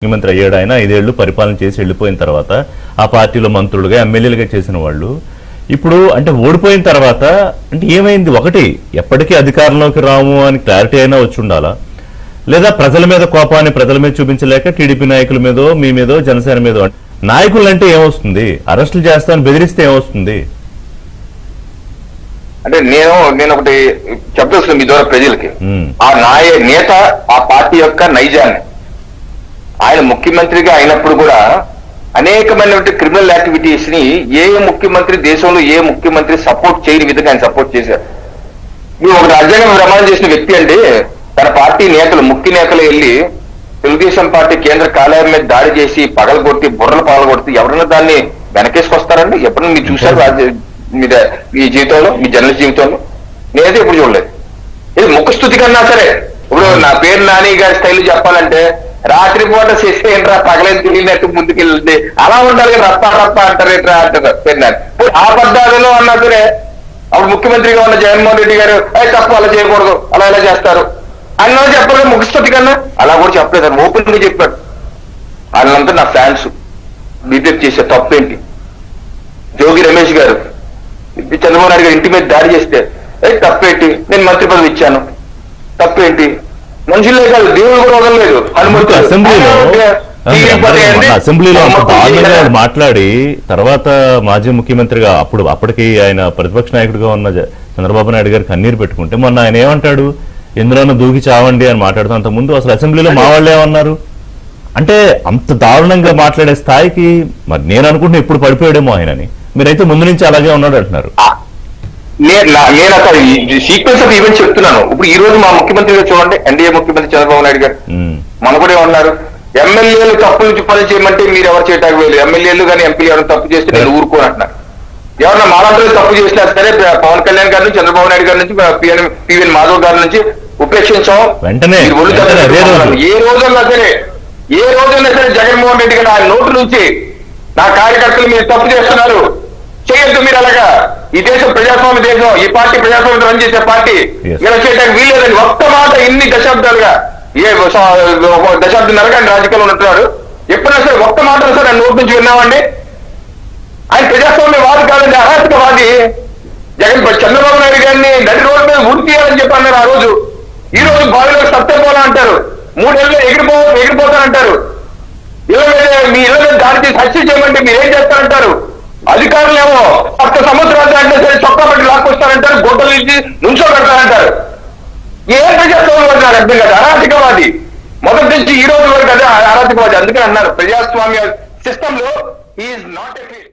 ముఖ్యమంత్రి అయ్యాడు ఆయన ఐదేళ్ళు పరిపాలన చేసి వెళ్ళిపోయిన తర్వాత ఆ పార్టీలో మంత్రులుగా ఎమ్మెల్యేలుగా చేసిన వాళ్ళు ఇప్పుడు అంటే ఓడిపోయిన తర్వాత అంటే ఏమైంది? ఒకటి ఎప్పటికీ అధికారంలోకి రాము అని క్లారిటీ అయినా వచ్చి ఉండాలా? లేదా ప్రజల మీద కోపాన్ని ప్రజల మీద చూపించలేక టీడీపీ నాయకుల మీదో మీ మీదో జనసేన మీదో? నాయకులు అంటే ఏమొస్తుంది? అరెస్టులు చేస్తామని బెదిరిస్తే ఏమొస్తుంది? అంటే నేను నేను ఒకటి చెప్పేస్తున్నాను మీ ద్వారా ప్రజలకి. ఆ నాయ నేత ఆ పార్టీ యొక్క నైజాన్ని. ఆయన ముఖ్యమంత్రిగా అయినప్పుడు కూడా అనేకమైనటువంటి క్రిమినల్ యాక్టివిటీస్ని ఏ ముఖ్యమంత్రి దేశంలో ఏ ముఖ్యమంత్రి సపోర్ట్ చేయని విధంగా ఆయన సపోర్ట్ చేశారు. మీరు ఒక రాజ్యాంగం ప్రమాణం చేసిన వ్యక్తి అండి తన పార్టీ నేతలు ముఖ్య నేతలు వెళ్ళి తెలుగుదేశం పార్టీ కేంద్ర కార్యాలయం మీద దాడి చేసి పగలగొట్టి బుర్రలు పగలగొడితే ఎవరైనా దాన్ని వెనకేసుకొస్తారండి? ఎప్పుడైనా మీరు చూశారు రాజ్య- మీ మీ జీవితంలో మీ జర్నలిస్ట్ జీవితంలో? నేనైతే ఎప్పుడు చూడలేదు. ఇది ముఖస్థుతి కన్నా సరే. ఇప్పుడు నా పేరు నాని గారి స్టైల్ చెప్పాలంటే రాత్రిపూట పూట ఏంట్రా పగలేదు తిరిగినట్టు ముందుకెళ్ళింది? అలా ఉండాలి కదా రప్ప రప్ప అంటారు ఏంట్రా అంటారు పెన్నారు ఇప్పుడు ఆ పద్ధతిలో అన్నా సరే అప్పుడు ముఖ్యమంత్రిగా ఉన్న జగన్మోహన్ రెడ్డి గారు అయ్యి తప్పు అలా చేయకూడదు. అలా ఇలా చేస్తారు. అన్న చెప్పలేదు ముగిస్తుంది కన్నా. అలా కూడా చెప్పలేదు ఓపెన్గా చెప్పాడు. వాళ్ళంతా నా ఫ్యాన్స్. బీజేపీ చేసే తప్పేంటి? జోగి రమేష్ గారు చంద్రబాబు నాయుడు గారు ఇంటి మీద దాడి చేస్తే ఏ తప్పేంటి? నేను మంత్రి పదవి ఇచ్చాను. తప్పేంటి? మనుషులే కాదు దేవుడు కూడా వదలలేదు హనుమంతుడు. అసెంబ్లీలో? అసెంబ్లీలో అంత దారుణంగా మాట్లాడి తర్వాత మాజీ ముఖ్యమంత్రిగా అప్పుడు అప్పటికి ఆయన ప్రతిపక్ష నాయకుడిగా ఉన్న చంద్రబాబు నాయుడు గారు కన్నీరు పెట్టుకుంటే మొన్న ఆయన ఏమంటాడు? ఎందులోనూ దూకి చావండి అని మాట్లాడుతూ అంత ముందు అసలు అసెంబ్లీలో మా వాళ్ళు ఏమన్నారు? అంటే అంత దారుణంగా మాట్లాడే స్థాయికి మరి నేను అనుకుంటున్నా ఇప్పుడు పడిపోయాడేమో ఆయనని. మీరైతే ముందు నుంచి అలాగే ఉన్నాడు అంటున్నారు. నేను అసలు సీక్వెన్స్ ఆఫ్ ఈవెంట్ చెప్తున్నాను. ఇప్పుడు ఈ రోజు మా ముఖ్యమంత్రి గారు చూడండి ఎన్డీఏ ముఖ్యమంత్రి చంద్రబాబు నాయుడు గారు. మన కూడా ఏమన్నారు? ఎమ్మెల్యేలు తప్పు నుంచి పనులు చేయమంటే మీరు ఎవరు చేయటానికి వేలు? ఎమ్మెల్యేలు కానీ ఎంపీలు ఎవరైనా తప్పు చేస్తే నేను ఊరుకోను అంటున్నారు. ఎవరన్నా మాలాంటి తప్పు చేసినా సరే పవన్ కళ్యాణ్ గారి నుంచి చంద్రబాబు నాయుడు గారి నుంచి పిఎన్ పివిఎన్ మాధవ్ గారి నుంచి ఉపేక్షించాం. ఏ రోజన్నా సరే ఏ రోజన్నా సరే జగన్మోహన్ రెడ్డి గారు ఆయన నోటు నుంచి నా కార్యకర్తలు మీరు తప్పు చేస్తున్నారు. చేయొద్దు మీరు అలాగా. ఈ దేశం ప్రజాస్వామ్య దేశం ఈ పార్టీ ప్రజాస్వామ్యం రన్ చేసే పార్టీ. ఇలా చేయడానికి వీల్లేదండి ఒక్క మాట ఇన్ని దశాబ్దాలుగా ఏ దశాబ్దం నరకండి రాజకీయాలు ఉంటున్నాడు ఎప్పుడైనా సరే ఒక్క మాట సరే నోటి నుంచి విన్నామండి. ఆయన ప్రజాస్వామ్య వాది కాదండి అరాచకవాది. జగన్ చంద్రబాబు నాయుడు గారిని నడి రోడ్డు మీద ఉరి తీయాలని చెప్పి అన్నారు ఆ రోజు. ఈ రోజు బావిలో సత్యం పోలా అంటారు. మూడేళ్ళు ఎగిరిపో ఎగిరిపోతానంటారు. ఇళ్ళ మీద మీ ఇళ్ళ మీద దాడి చేసి హత్య చేయమంటే మీరు ఏం చేస్తారంటారు? అధికారులు ఏమో ఒక్క సంవత్సరాలు అంటే సరే చొక్కా పట్టి లాక్కొస్తారంటారు గుడ్డలు ఇచ్చి నుంచో పెడతారంటారు ఏ ప్రజాస్వామ్యం నాకు అర్థం కాదు అరాచకవాది. మొదటి నుంచి ఈ రోజు వరకు అదే అరాచకవాది. అందుకని అన్నారు ప్రజాస్వామ్య సిస్టమ్లో ఈజ్ నాట్ ఎ